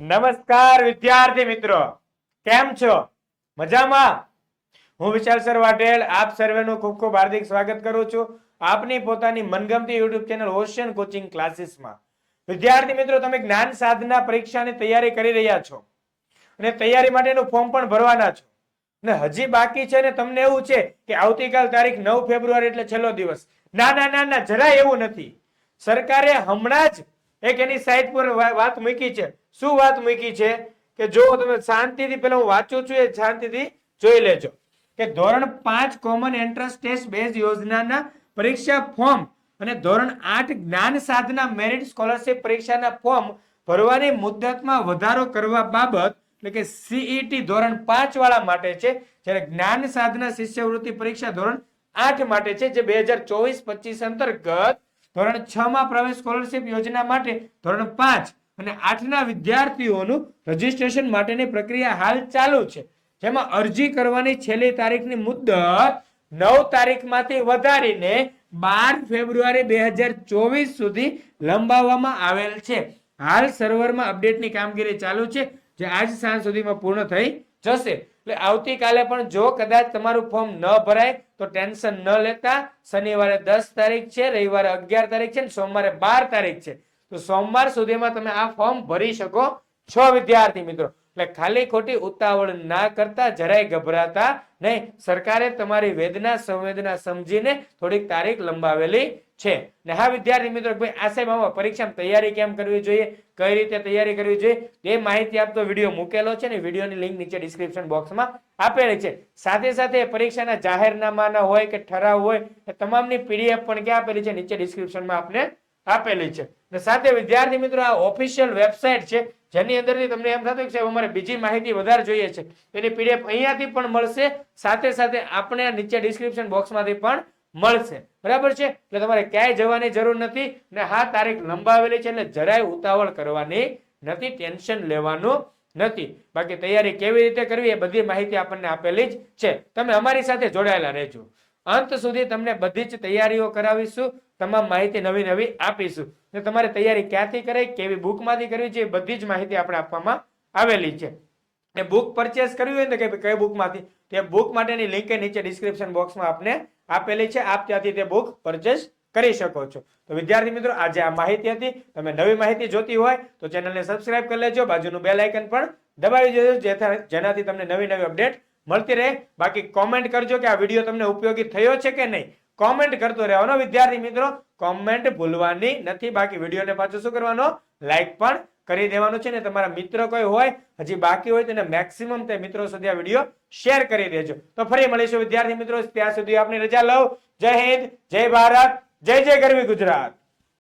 નમસ્કાર વિદ્યાર્થી મિત્રો. કેમ છો? મજામાં? હું વિશાલ સર વાટેલ આપ સર્વેનું ખૂબ ખૂબ હાર્દિક સ્વાગત કરું છું આપની પોતાની મનગમતી યુટ્યુબ ચેનલ ઓશિયન કોચિંગ ક્લાસીસમાં. વિદ્યાર્થી મિત્રો, તમે જ્ઞાન સાધના પરીક્ષાની તૈયારી કરી રહ્યા છો અને તૈયારી માટેનું ફોર્મ પણ ભરવાના છો. અને હજી બાકી છે ને તમને એવું છે કે આવતીકાલ તારીખ નવ ફેબ્રુઆરી એટલે છેલ્લો દિવસ. ના ના ના ના જરા એવું નથી. સરકારે હમણાં જ એક એની સાઇટ પર વાત મૂકી છે. શું વાત મૂકી છે? કે જો તમે શાંતિથી, પેલા હું વાંચું છું, એ શાંતિથી જોઈ લેજો. કે ધોરણ પાંચ કોમન એન્ટ્રન્સ ટેસ્ટ બેઝ યોજનાના પરીક્ષા ફોર્મ અને ધોરણ આઠ જ્ઞાન સાધના મેરિટ સ્કોલરશિપ પરીક્ષાના ફોર્મ ભરવાની મુદ્દતમાં વધારો કરવા બાબત, એટલે કે સીઈટી ધોરણ પાંચ વાળા માટે છે, જ્યારે જ્ઞાન સાધના શિષ્યવૃત્તિ પરીક્ષા ધોરણ આઠ માટે છે, જે બે હજાર ચોવીસ પચીસ અંતર્ગત ધોરણ છ માં પ્રવેશ સ્કોલરશિપ યોજના માટે ધોરણ પાંચ અને આઠના વિદ્યાર્થીઓનું રજીસ્ટ્રેશન માટેની પ્રક્રિયા હાલ ચાલુ છે. જેમાં અરજી કરવાની છેલ્લી તારીખની મુદત નવ તારીખમાંથી વધારીને બાર ફેબ્રુઆરી બે હજાર ચોવીસ સુધી લંબાવવામાં આવેલ છે. હાલ સર્વરમાં અપડેટની કામગીરી ચાલુ છે. જે આજ સાંજ સુધીમાં પૂર્ણ થઈ જશે. એટલે આવતીકાલે પણ જો કદાચ તમારું ફોર્મ ન ભરાય, તો ટેન્શન ન લેતા શનિવારે દસ તારીખ છે, રવિવારે અગિયાર તારીખ છે સોમવારે બાર તારીખ છે. તો સોમવાર સુધીમાં તમે આ ફોર્મ ભરી શકો. છો વિદ્યાર્થી મિત્રો. એટલે ખાલી ખોટી ઉતાવળ ના કરતા જરાય ગભરાતા નહીં. સરકારે તમારી વેદના સંવેદના સમજીને થોડીક તારીખ લંબાવેલી છે. ને હા, વિદ્યાર્થી મિત્રો ભાઈ આ સાહેબ આમાં પરીક્ષામાં તૈયારી કેમ કરવી જોઈએ? કઈ રીતે તૈયારી કરવી જોઈએ? એ માહિતી આપતો વીડિયો મૂકેલો છે ને, વિડીયોની લિંક નીચે ડિસ્ક્રિપ્શન બોક્સમાં આપેલી છે. સાથે સાથે પરીક્ષાના જાહેરનામાના હોય કે ઠરાવ હોય, એ તમામની પીડીએફ પણ ક્યાં આપેલી છે? નીચે ડિસ્ક્રિપ્શનમાં આપને આપેલી છે. અને સાથે વિદ્યાર્થી મિત્રો, આ ઓફિશિયલ વેબસાઇટ છે. જેની અંદરથી તમને એમ થતું કે અમારે બીજી માહિતી વધારે જોઈએ છે. એની પીડીએફ અહીંયાથી પણ મળશે, સાથે સાથે આપણે નીચે ડિસ્ક્રિપ્શન બોક્સમાંથી પણ મળશે. બરાબર છે? એટલે તમારે ક્યાંય જવાની જરૂર નથી ને હા, તારીખ લંબાવેલી છે એટલે જરાય ઉતાવળ કરવાની નથી, ટેન્શન લેવાનું નથી. બાકી તૈયારી કેવી રીતે કરવી એ બધી માહિતી આપણને આપેલી જ છે. તમે અમારી સાથે જોડાયેલા રહેજો. અંત સુધી તમને બધી જ તૈયારીઓ કરાવીશું, તમામ માહિતી નવી નવી આપીશું. ને તમારે તૈયારી ક્યાંથી કરાય કેવી બુકમાંથી કરવી છે, એ બધી જ માહિતી આપણે આપવામાં આવેલી છે. એ બુક પરચેસ કરવી હોય ને કે કઈ બુકમાંથી? તે બુક માટેની લિંક નીચે ડિસ્ક્રિપ્શન બોક્સમાં આપને આપેલી છે. આપ ત્યાંથી તે બુક પરચેસ કરી શકો છો. તો વિદ્યાર્થી મિત્રો, આજે આ માહિતી હતી. તમે નવી માહિતી જોતી હોય તો ચેનલને સબસ્ક્રાઇબ કરી લેજો. બાજુનું બેલ આઇકન પણ દબાવી દેજો જેનાથી તમને નવી નવી અપડેટ મળતી રહે. બાકી કોમેન્ટ કરજો કે આ વીડિયો તમને ઉપયોગી થયો છે કે નહીં. કોમેન્ટ કરતો રહેવાનો વિદ્યાર્થી મિત્રો કોમેન્ટ ભૂલવાની નથી. બાકી વિડીયોને પાછું શું કરવાનો? લાઈક પણ કરી દેવાનું છે ને તમારા મિત્ર કોઈ હોય, હજી બાકી હોય તેને મેક્સિમમ તે મિત્રો સુધી આ વીડિયો શેર કરી દેજો. તો ફરી મળીશું વિદ્યાર્થી મિત્રો, ત્યાં સુધી આપની રજા લઉં. જય હિન્દ, જય ભારત, જય જય ગરવી ગુજરાત.